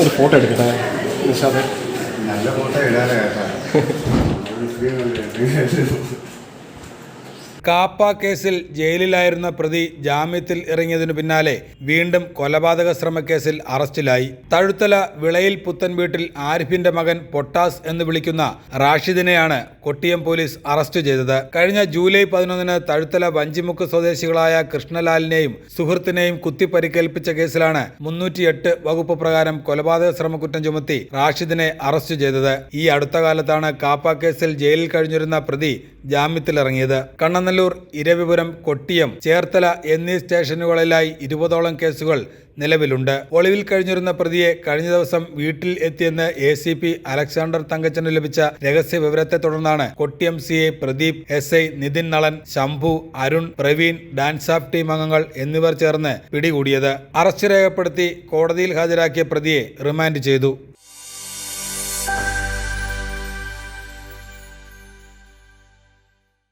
ഒരു ഫോട്ടോ എടുക്കട്ടെ? നിഷാദ്. നല്ല ഫോട്ടോ ഇടാതെ കാപ്പ കേസിൽ ജയിലിലായിരുന്ന പ്രതി ജാമ്യത്തിൽ ഇറങ്ങിയതിനു പിന്നാലെ വീണ്ടും കൊലപാതക ശ്രമക്കേസിൽ അറസ്റ്റിലായി. തഴുത്തല വിളയിൽ പുത്തൻ വീട്ടിൽ ആരിഫിന്റെ മകൻ പൊട്ടാസ് എന്ന് വിളിക്കുന്ന റാഷിദിനെയാണ് കൊട്ടിയം പോലീസ് അറസ്റ്റ് ചെയ്തത്. കഴിഞ്ഞ ജൂലൈ പതിനൊന്നിന് തഴുത്തല വഞ്ചിമുക്ക് സ്വദേശികളായ കൃഷ്ണലാലിനെയും സുഹൃത്തിനെയും കുത്തിപ്പരിക്കേൽപ്പിച്ച കേസിലാണ് മുന്നൂറ്റിയെട്ട് വകുപ്പ് പ്രകാരം കൊലപാതക ശ്രമക്കുറ്റം ചുമത്തി റാഷിദിനെ അറസ്റ്റ് ചെയ്തത്. ഈ അടുത്ത കാലത്താണ് കാപ്പ കേസിൽ ജയിലിൽ കഴിഞ്ഞിരുന്ന പ്രതി ജാമ്യത്തിലിറങ്ങിയത്. കണ്ണനല്ലൂർ ഇരവിപുരം കൊട്ടിയം ചേർത്തല എന്നീ സ്റ്റേഷനുകളിലായി ഇരുപതോളം കേസുകൾ നിലവിലുണ്ട്. ഒളിവിൽ കഴിഞ്ഞിരുന്ന പ്രതിയെ കഴിഞ്ഞ ദിവസം വീട്ടിൽ എത്തിയെന്ന് എ സി പി അലക്സാണ്ടർ തങ്കച്ചന് ലഭിച്ച രഹസ്യ വിവരത്തെ തുടർന്നാണ് Kottiyam C I Pradeep S I Nithin Nalan Shambhu Arun Praveen DANSAF team അംഗങ്ങൾ എന്നിവർ ചേർന്ന് പിടികൂടിയത്. അറസ്റ്റ് രേഖപ്പെടുത്തി കോടതിയിൽ ഹാജരാക്കിയ പ്രതിയെ റിമാൻഡ് ചെയ്തു.